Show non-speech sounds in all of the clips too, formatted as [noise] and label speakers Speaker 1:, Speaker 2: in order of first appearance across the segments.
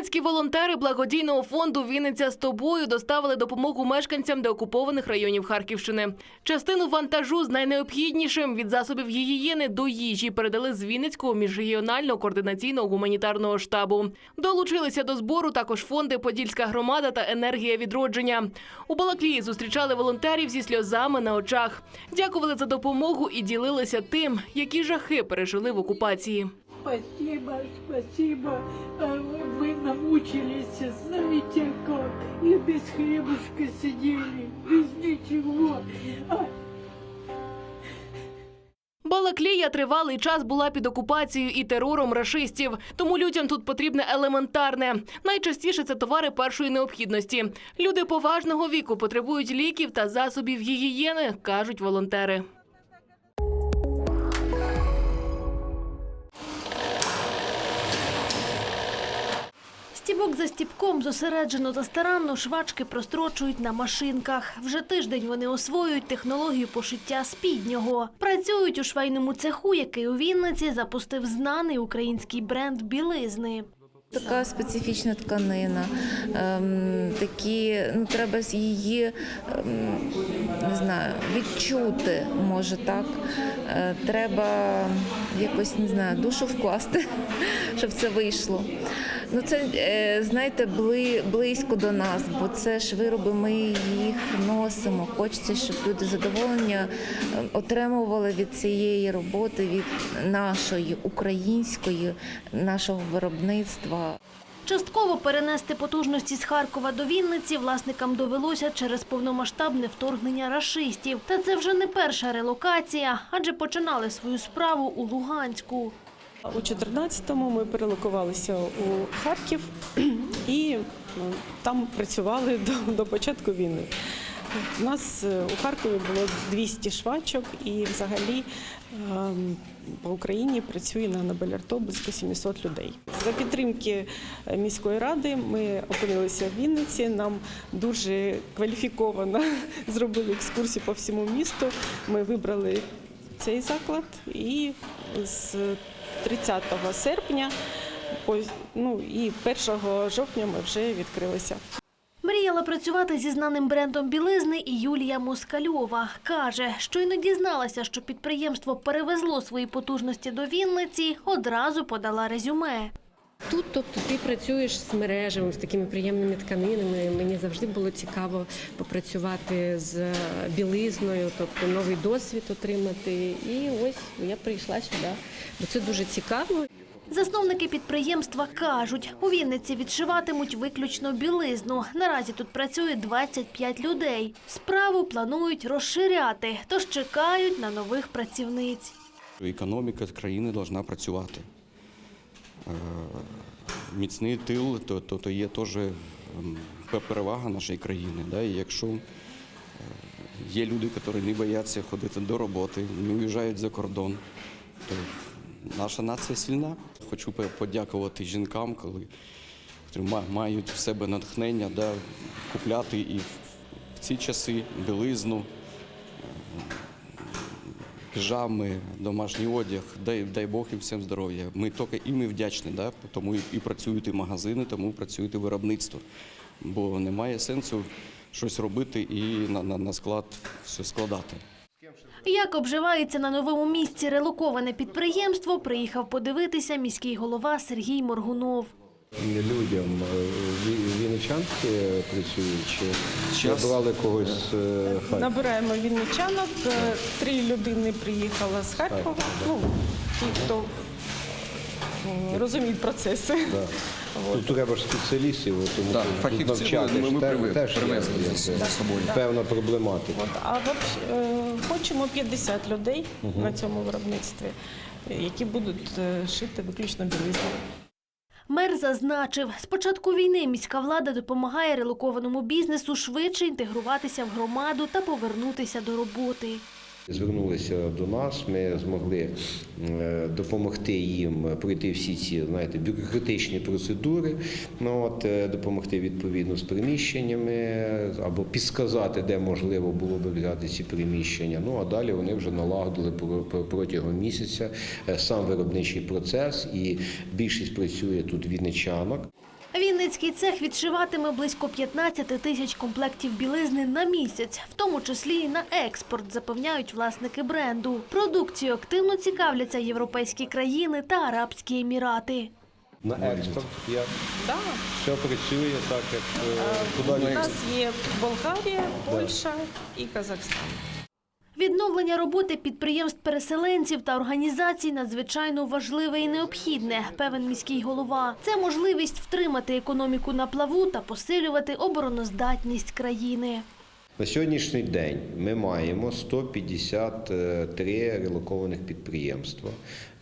Speaker 1: Вінницькі волонтери благодійного фонду Вінниця з тобою доставили допомогу мешканцям деокупованих районів Харківщини. Частину вантажу з найнеобхіднішим від засобів гігієни до їжі передали з Вінницького міжрегіонального координаційного гуманітарного штабу. Долучилися до збору також фонди Подільська громада та енергія відродження. У Балаклії зустрічали волонтерів зі сльозами на очах. Дякували за допомогу і ділилися тим, які жахи пережили в окупації.
Speaker 2: Спасибо, спасибо. А Мы намучились, знаете как. И без хлебушка сидели, без ничего.
Speaker 1: Балаклія тривалий час була під окупацією і терором рашистів, тому людям тут потрібне елементарне. Найчастіше це товари першої необхідності. Люди поважного віку потребують ліків та засобів гігієни, кажуть волонтери. Стібок за стібком зосереджено та старанно швачки прострочують на машинках. Вже тиждень вони освоюють технологію пошиття спіднього. Працюють у швейному цеху, який у Вінниці запустив знаний український бренд білизни.
Speaker 3: Така специфічна тканина, ем, такі, ну треба її ем, не знаю, відчути, може так. Е, треба якось не знаю, душу вкласти, [laughs] щоб це вийшло. Ну це е, знаєте, бли, близько до нас, бо це ж вироби, ми їх носимо. Хочеться, щоб люди задоволення е, отримували від цієї роботи, від нашої української, нашого виробництва.
Speaker 1: Частково перенести потужності з Харкова до Вінниці власникам довелося через повномасштабне вторгнення рашистів. Та це вже не перша релокація, адже починали свою справу у Луганську.
Speaker 4: У 14-му ми перелокувалися у Харків і ну, там працювали до, до початку війни. У нас е, у Харкові було 200 швачок, і взагалі ем, по Україні працює на Нобелярто близько 700 людей. За підтримки міської ради ми опинилися в Вінниці. Нам дуже кваліфіковано [laughs] зробили екскурсію по всьому місту. Ми вибрали цей заклад і з 30 серпня ну, і 1 жовтня ми вже відкрилися.
Speaker 1: Мріяла працювати зі знаним брендом білизни і Юлія Москальова. Каже, щойно дізналася, що підприємство перевезло свої потужності до Вінниці, одразу подала резюме.
Speaker 5: Тут, тобто, ти працюєш з мережами, з такими приємними тканинами. Мені завжди було цікаво попрацювати з білизною, тобто новий досвід отримати. І ось я прийшла сюди, бо це дуже цікаво.
Speaker 1: Засновники підприємства кажуть, у Вінниці відшиватимуть виключно білизну. Наразі тут працює 25 людей. Справу планують розширяти, тож чекають на нових працівниць.
Speaker 6: Економіка країни повинна працювати. Е, Міцний тил то, то, то є теж ем, перевага нашої країни. Да? І якщо е, є люди, які не бояться ходити до роботи, не уїжджають за кордон, то наша нація сильна. Хочу подякувати жінкам, коли мають в себе натхнення да, купляти і в в ці часи білизну піжами, домашній одяг. Дай, дай Бог їм всім здоров'я. Ми тільки і ми вдячні, да? тому і, і працюють і магазини, тому працюють і виробництво. Бо немає сенсу щось робити і на, на, на склад все складати.
Speaker 1: Як обживається на новому місці релоковане підприємство, приїхав подивитися міський голова Сергій Моргунов.
Speaker 7: Людям е, вінничанки працюють чи
Speaker 6: Щас.
Speaker 7: брали когось е,
Speaker 4: Набираємо вінничанок. Е, Три людини приїхала з Харкова. Ну, ті, хто розуміють процеси.
Speaker 7: Да. [laughs] Тут треба ж спеціалістів, тому
Speaker 6: Да,
Speaker 7: що тут навчати
Speaker 6: ми- ми привезли-
Speaker 7: теж
Speaker 6: привезли з собою.
Speaker 7: певна проблематика.
Speaker 4: А вообще, е, хочемо 50 людей на цьому виробництві, які будуть шити виключно білизну.
Speaker 1: Мер зазначив, з початку війни міська влада допомагає релокованому бізнесу швидше інтегруватися в громаду та повернутися до роботи.
Speaker 7: Звернулися до нас, ми змогли е, допомогти їм пройти всі ці знаєте, бюрократичні процедури, ну, от, е, допомогти відповідно з приміщеннями або підсказати, де можливо було би взяти ці приміщення. Ну а далі вони вже налагодили про- про- протягом місяця е, сам виробничий процес, і більшість працює тут вінничанок.
Speaker 1: Вінницький цех відшиватиме близько 15 тисяч комплектів білизни на місяць, в тому числі і на експорт, запевняють власники бренду. Продукцією активно цікавляться європейські країни та Арабські Емірати.
Speaker 7: На експорт я
Speaker 2: Да.
Speaker 7: все працює так, як е, куди
Speaker 2: У нас є Болгарія, Польща і Казахстан.
Speaker 1: Відновлення роботи підприємств-переселенців та організацій надзвичайно важливе і необхідне, певен міський голова. Це можливість втримати економіку на плаву та посилювати обороноздатність країни.
Speaker 7: На сьогоднішній день ми маємо 153 релокованих підприємства,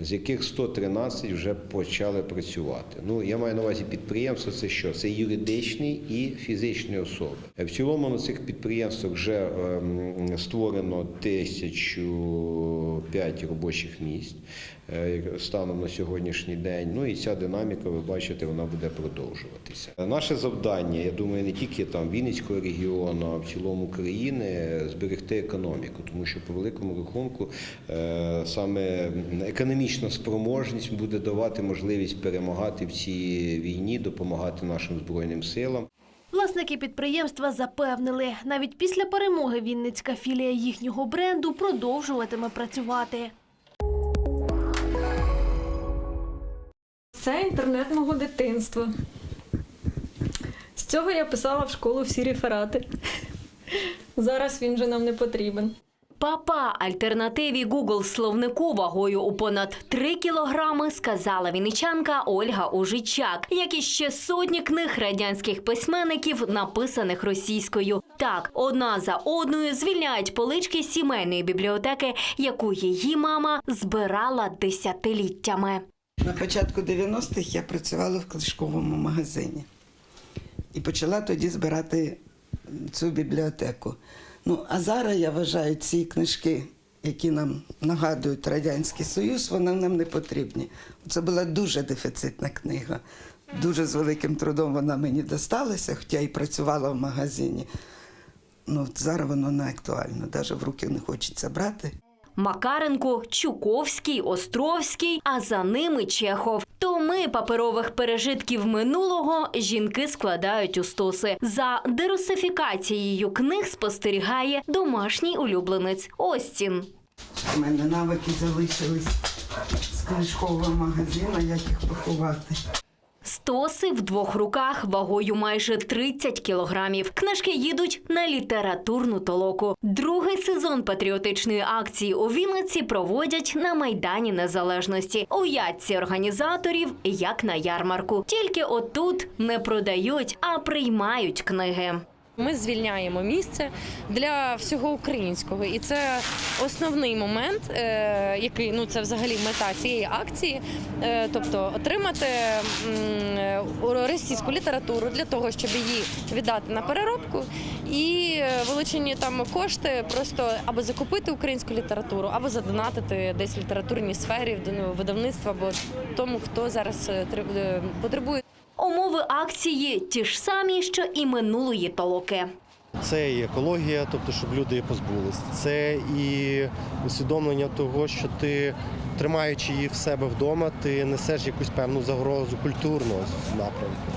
Speaker 7: з яких 113 вже почали працювати. Ну я маю на увазі підприємства. Це що? Це юридичні і фізичні особи. В цілому на цих підприємствах вже ем, створено 1005 робочих місць станом на сьогоднішній день. Ну і ця динаміка, ви бачите, вона буде продовжуватися. Наше завдання, я думаю, не тільки там Вінницького регіону, а в цілому країни зберегти економіку, тому що по великому рахунку е, саме економічна спроможність буде давати можливість перемагати в цій війні, допомагати нашим збройним силам.
Speaker 1: Власники підприємства запевнили, навіть після перемоги Вінницька філія їхнього бренду продовжуватиме працювати.
Speaker 5: Це інтернет мого дитинства. З цього я писала в школу всі реферати. Зараз він же нам не потрібен.
Speaker 8: Папа альтернативі Google словнику вагою у понад 3 кілограми сказала вінничанка Ольга Ужичак, як і ще сотні книг радянських письменників, написаних російською. Так, одна за одною звільняють полички сімейної бібліотеки, яку її мама збирала десятиліттями.
Speaker 9: На початку 90-х я працювала в книжковому магазині і почала тоді збирати цю бібліотеку. Ну, а зараз я вважаю ці книжки, які нам нагадують Радянський Союз, вони нам не потрібні. Це була дуже дефіцитна книга. Дуже з великим трудом вона мені досталася, хоча і працювала в магазині. Ну, зараз воно не актуально, навіть в руки не хочеться брати.
Speaker 8: Макаренко, Чуковський, Островський, а за ними Чехов. Томи паперових пережитків минулого жінки складають у стоси. За дерусифікацією книг спостерігає домашній улюбленець Остін.
Speaker 9: У мене навики залишились з книжкового магазину, як їх поховати.
Speaker 8: Стоси в двох руках вагою майже 30 кілограмів. Книжки їдуть на літературну толоку. Другий сезон патріотичної акції у Вінниці проводять на Майдані Незалежності. У ятці організаторів, як на ярмарку. Тільки отут не продають, а приймають книги.
Speaker 10: Ми звільняємо місце для всього українського, і це основний момент, е, який ну це взагалі мета цієї акції, е, тобто отримати е, російську літературу для того, щоб її віддати на переробку, і вилучені там кошти просто або закупити українську літературу, або задонатити десь в літературній сфері, в видавництво або тому, хто зараз потребує.
Speaker 8: Умови акції ті ж самі, що і минулої толоки.
Speaker 11: Це і екологія, тобто, щоб люди позбулись. Це і усвідомлення того, що ти, тримаючи її в себе вдома, ти несеш якусь певну загрозу культурного напрямку.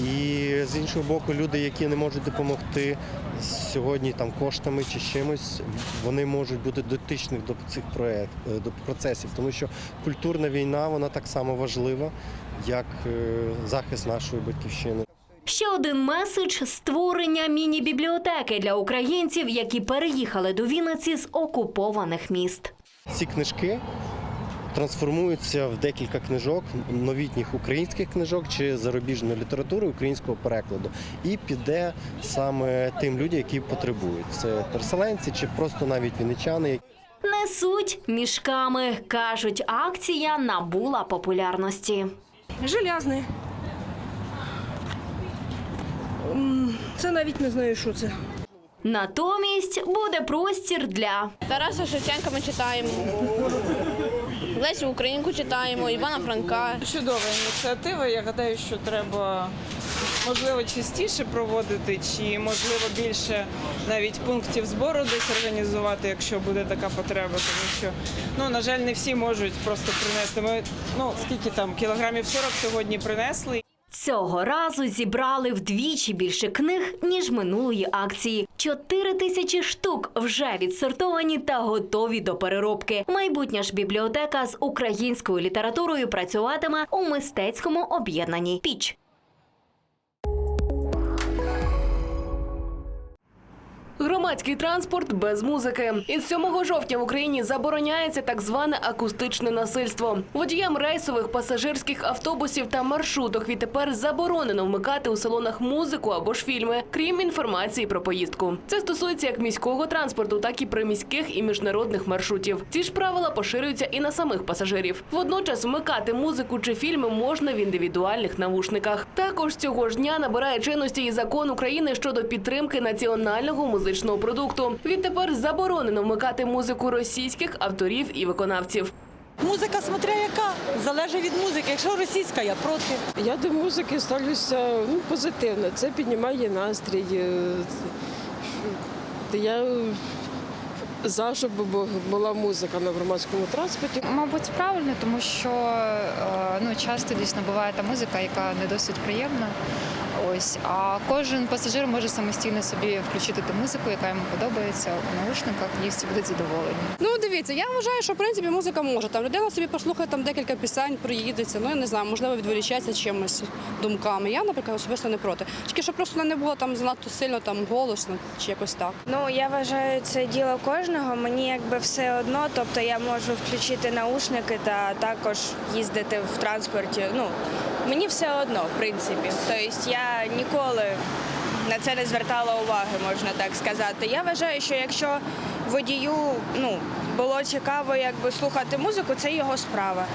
Speaker 11: І з іншого боку, люди, які не можуть допомогти сьогодні там коштами чи чимось, вони можуть бути дотичні до цих проект, е, до процесів, тому що культурна війна вона так само важлива, як е, захист нашої батьківщини.
Speaker 8: Ще один меседж створення міні-бібліотеки для українців, які переїхали до Вінниці з окупованих міст.
Speaker 11: Ці книжки трансформуються в декілька книжок, новітніх українських книжок чи зарубіжної літератури українського перекладу, і піде саме тим людям, які потребують. Це переселенці чи просто навіть вінничани.
Speaker 8: Несуть мішками. кажуть, акція набула популярності.
Speaker 12: Желязний. Це навіть не знаю, що це.
Speaker 8: Натомість буде простір для
Speaker 10: Тараса Шевченка ми читаємо. Лесю Українку читаємо, Івана Франка.
Speaker 2: Чудова ініціатива. Я гадаю, що треба можливо частіше проводити, чи можливо більше навіть пунктів збору десь організувати, якщо буде така потреба. Тому що ну на жаль, не всі можуть просто принести. Ми ну скільки там кілограмів 40 сьогодні принесли.
Speaker 8: Цього разу зібрали вдвічі більше книг, ніж минулої акції. Чотири тисячі штук вже відсортовані та готові до переробки. Майбутня ж бібліотека з українською літературою працюватиме у мистецькому об'єднанні Піч.
Speaker 13: Громадський транспорт без музики. Із 7 жовтня в Україні забороняється так зване акустичне насильство. Водіям рейсових пасажирських автобусів та маршруток відтепер заборонено вмикати у салонах музику або ж фільми, крім інформації про поїздку. Це стосується як міського транспорту, так і приміських і міжнародних маршрутів. Ці ж правила поширюються і на самих пасажирів. Водночас вмикати музику чи фільми можна в індивідуальних навушниках. Також цього ж дня набирає чинності і закон України щодо підтримки національного музичного продукту. Відтепер заборонено вмикати музику російських авторів і виконавців.
Speaker 14: Музика, смотря яка, залежить від музики. Якщо російська, я проти.
Speaker 4: Я до музики ставлюся ну, позитивно. Це піднімає настрій. е, Я за, щоб була музика на громадському транспорті.
Speaker 15: Мабуть, правильно, тому що е, ну, часто дійсно буває та музика, яка не досить приємна. Ось, а кожен пасажир може самостійно собі включити ту музику, яка йому подобається у наушниках, і всі будуть задоволені.
Speaker 16: Ну, дивіться, я вважаю, що в принципі музика може. Там людина собі послухає там декілька пісень, приїдеться. Ну я не знаю, можливо, відволічається чимось думками. Я, наприклад, особисто не проти. Тільки щоб просто вона не було там занадто сильно там голосно чи якось так.
Speaker 15: Ну я вважаю, це діло кожного. Мені якби все одно, тобто я можу включити наушники та також їздити в транспорті. Ну мені все одно, в принципі. Тобто я ніколи на це не звертала уваги, можна так сказати. Я вважаю, що якщо водію ну було цікаво, якби слухати музику, це його справа.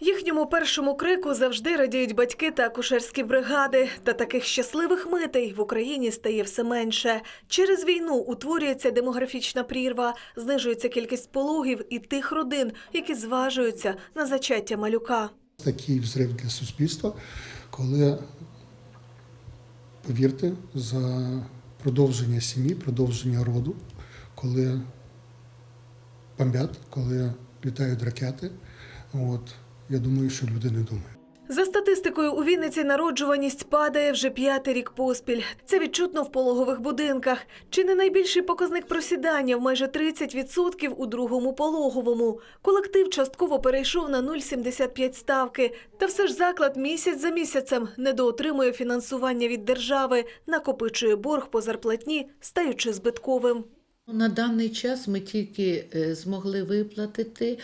Speaker 17: Їхньому першому крику завжди радіють батьки та акушерські бригади. Та таких щасливих митей в Україні стає все менше. Через війну утворюється демографічна прірва, знижується кількість пологів і тих родин, які зважуються на зачаття малюка.
Speaker 18: такий взрив для суспільства, коли, повірте, за продовження сім'ї, продовження роду, коли бомбять, коли літають ракети, от, я думаю, що люди не думають.
Speaker 17: За статистикою, у Вінниці народжуваність падає вже п'ятий рік поспіль. Це відчутно в пологових будинках. Чи не найбільший показник просідання в майже 30% у другому пологовому. Колектив частково перейшов на 0,75 ставки. Та все ж заклад місяць за місяцем недоотримує фінансування від держави, накопичує борг по зарплатні, стаючи збитковим.
Speaker 19: На даний час ми тільки е, змогли виплатити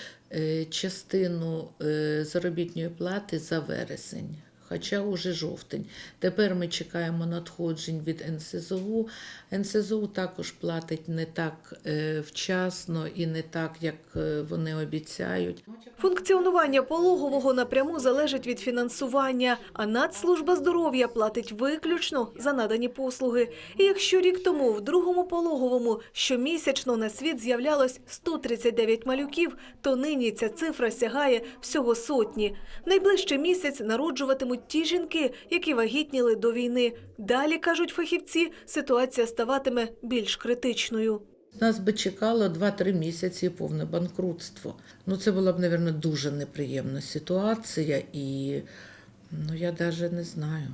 Speaker 19: частину е, заробітної плати за вересень, хоча уже жовтень. Тепер ми чекаємо надходжень від НСЗУ. НСЗУ також платить не так е, вчасно і не так, як е, вони обіцяють.
Speaker 17: Функціонування пологового напряму залежить від фінансування, а Нацслужба здоров'я платить виключно за надані послуги. І якщо рік тому в другому пологовому щомісячно на світ з'являлось 139 малюків, то нині ця цифра сягає всього сотні. Найближчий місяць народжуватимуть ті жінки, які вагітніли до війни. Далі, кажуть фахівці, ситуація ставатиме більш критичною.
Speaker 19: Нас би чекало 2-3 місяці повне банкрутство. Ну, це була б, мабуть, дуже неприємна ситуація, і ну, я навіть не знаю.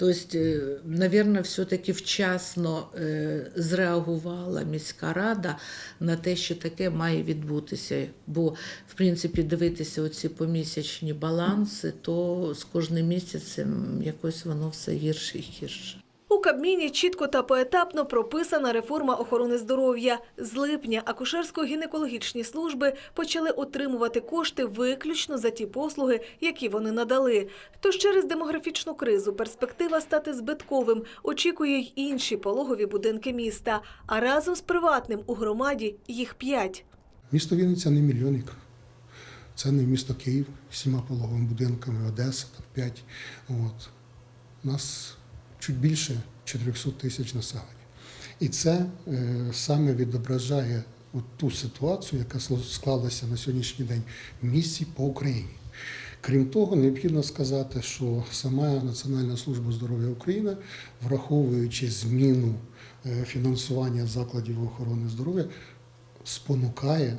Speaker 19: Тобто, мабуть, все-таки вчасно е, зреагувала міська рада на те, що таке має відбутися. Бо, в принципі, дивитися оці помісячні баланси, то з кожним місяцем якось воно все гірше і гірше.
Speaker 17: У Кабміні чітко та поетапно прописана реформа охорони здоров'я. З липня акушерсько-гінекологічні служби почали отримувати кошти виключно за ті послуги, які вони надали. Тож через демографічну кризу перспектива стати збитковим очікує й інші пологові будинки міста. А разом з приватним у громаді їх п'ять.
Speaker 18: Місто Вінниця не мільйонник. Це не місто Київ з всіма пологовими будинками, Одеса, там 5. От. Нас чуть більше 400 тисяч населення. І це е, саме відображає от ту ситуацію, яка склалася на сьогоднішній день в місті по Україні. Крім того, необхідно сказати, що сама Національна служба здоров'я України, враховуючи зміну е, фінансування закладів охорони здоров'я, спонукає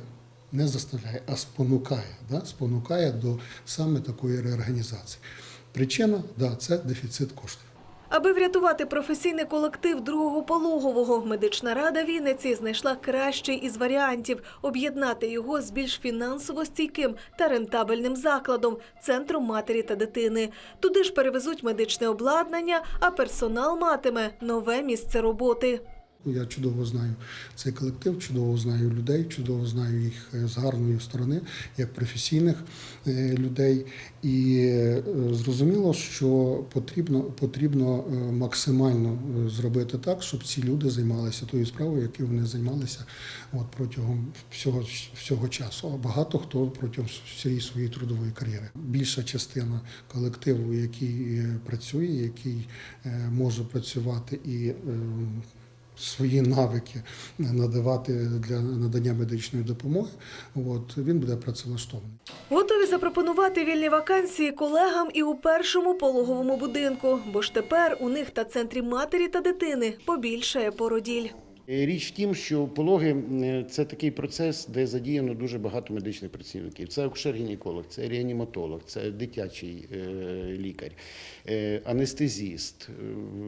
Speaker 18: не заставляє, а спонукає, да? спонукає до саме такої реорганізації. Причина да, це дефіцит коштів.
Speaker 17: Аби врятувати професійний колектив другого пологового, медична рада Вінниці знайшла кращий із варіантів об'єднати його з більш фінансово стійким та рентабельним закладом центром матері та дитини. Туди ж перевезуть медичне обладнання, а персонал матиме нове місце роботи.
Speaker 18: Я чудово знаю цей колектив, чудово знаю людей, чудово знаю їх е, з гарної сторони, як професійних е, людей. І е, зрозуміло, що потрібно, потрібно максимально зробити так, щоб ці люди займалися тою справою, якою вони займалися от, протягом всього, всього часу. А багато хто протягом всієї своєї трудової кар'єри. Більша частина колективу, який працює, який може працювати і е, свої навики надавати для надання медичної допомоги, от, він буде працевлаштований.
Speaker 17: Готові запропонувати вільні вакансії колегам і у першому пологовому будинку, бо ж тепер у них та центрі матері та дитини побільшає породіль.
Speaker 20: Річ в тім, що пологи е, це такий процес, де задіяно дуже багато медичних працівників. Це акушер-гінеколог, це реаніматолог, це дитячий е, лікар, е, анестезіст, е,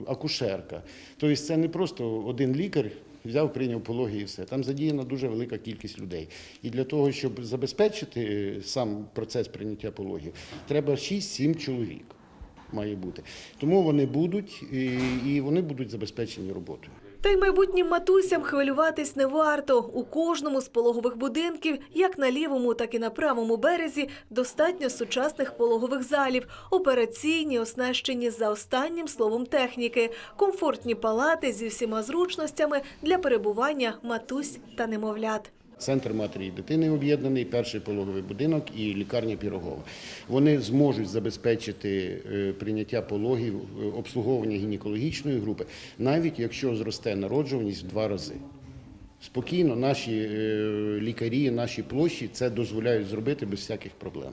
Speaker 20: акушерка. Тобто це не просто один лікар. Взяв, прийняв пологи і все. Там задіяна дуже велика кількість людей. І для того, щоб забезпечити е, сам процес прийняття пологів, треба 6-7 чоловік має бути. Тому вони будуть і вони будуть забезпечені роботою.
Speaker 17: Та й майбутнім матусям хвилюватись не варто. У кожному з пологових будинків, як на лівому, так і на правому березі, достатньо сучасних пологових залів, операційні, оснащені за останнім словом техніки, комфортні палати зі всіма зручностями для перебування матусь та немовлят.
Speaker 20: Центр матері і дитини об'єднаний, перший пологовий будинок і лікарня Пірогова. Вони зможуть забезпечити е, прийняття пологів, е, обслуговування гінекологічної групи, навіть якщо зросте народжуваність в два рази. Спокійно наші е, лікарі, наші площі це дозволяють зробити без всяких проблем.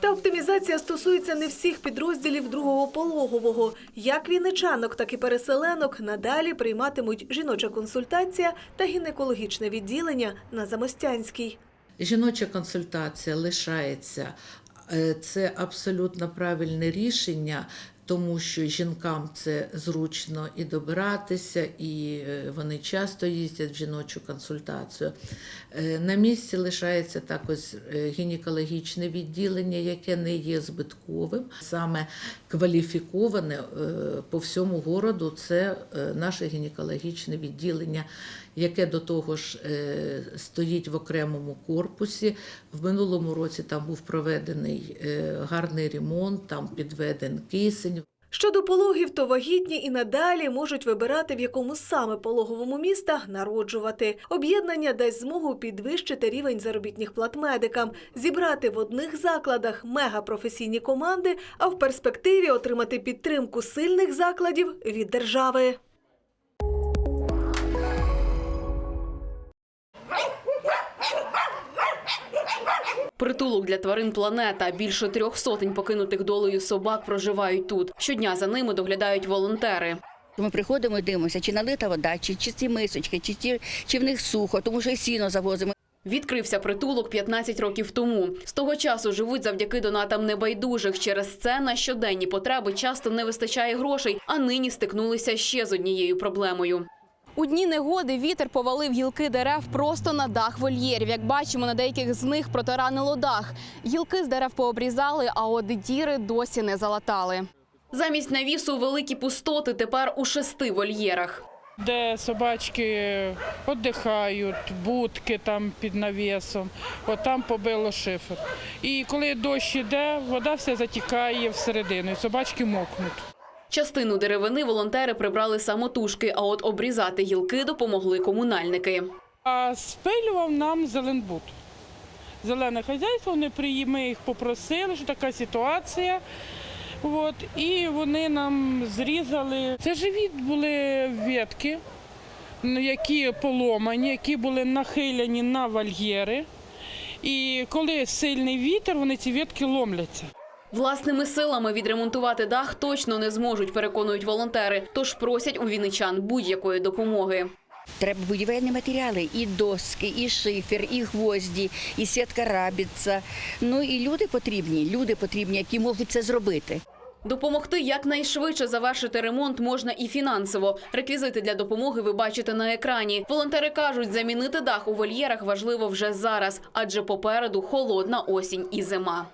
Speaker 17: Та оптимізація стосується не всіх підрозділів другого пологового. Як вінничанок, так і переселенок надалі прийматимуть жіноча консультація та гінекологічне відділення на Замостянській.
Speaker 19: Жіноча консультація лишається. Е, Це абсолютно правильне рішення, тому що жінкам це зручно і добиратися, і е, вони часто їздять в жіночу консультацію. Е, На місці лишається також е, гінекологічне відділення, яке не є збитковим. Саме кваліфіковане по всьому городу це наше гінекологічне відділення, яке до того ж стоїть в окремому корпусі. В минулому році там був проведений гарний ремонт, там підведен кисень.
Speaker 17: Щодо пологів, то вагітні і надалі можуть вибирати, в якому саме пологовому міста народжувати. Об'єднання дасть змогу підвищити рівень заробітних плат медикам, зібрати в одних закладах мегапрофесійні команди, а в перспективі отримати підтримку сильних закладів від держави.
Speaker 13: Притулок для тварин планета. Більше трьох сотень покинутих долею собак проживають тут. Щодня за ними доглядають волонтери.
Speaker 21: Ми приходимо і дивимося, чи налита вода, чи чисті мисочки, чи, ті, чи в них сухо, тому що і сіно завозимо.
Speaker 13: Відкрився притулок 15 років тому. З того часу живуть завдяки донатам небайдужих. Через це на щоденні потреби часто не вистачає грошей, а нині стикнулися ще з однією проблемою.
Speaker 22: У дні негоди вітер повалив гілки дерев просто на дах вольєрів. Як бачимо, на деяких з них протаранило дах. Гілки з дерев пообрізали, а от діри досі не залатали.
Speaker 13: Замість навісу великі пустоти тепер у шести вольєрах.
Speaker 23: де собачки віддихають, будки там під навісом, от там побило шифер. І коли дощ іде, вода вся затікає всередину, і собачки мокнуть.
Speaker 13: Частину деревини волонтери прибрали самотужки, а от обрізати гілки допомогли комунальники.
Speaker 23: Спилював нам Зеленбуд. Зелене хазяйство, вони ми їх попросили, що така ситуація. От, і вони нам зрізали. Це живі були ветки, ну, які поломані, які були нахилені на вольєри. І коли сильний вітер, вони ці ветки ломляться.
Speaker 13: Власними силами відремонтувати дах точно не зможуть, переконують волонтери. Тож просять у вінничан будь-якої допомоги.
Speaker 21: Треба будівельні матеріали, і доски, і шифер, і гвозді, і сітка рабіця. Ну і люди потрібні, люди потрібні, які можуть це зробити.
Speaker 22: Допомогти якнайшвидше завершити ремонт можна і фінансово. Реквізити для допомоги ви бачите на екрані. Волонтери кажуть, замінити дах у вольєрах важливо вже зараз, адже попереду холодна осінь і зима.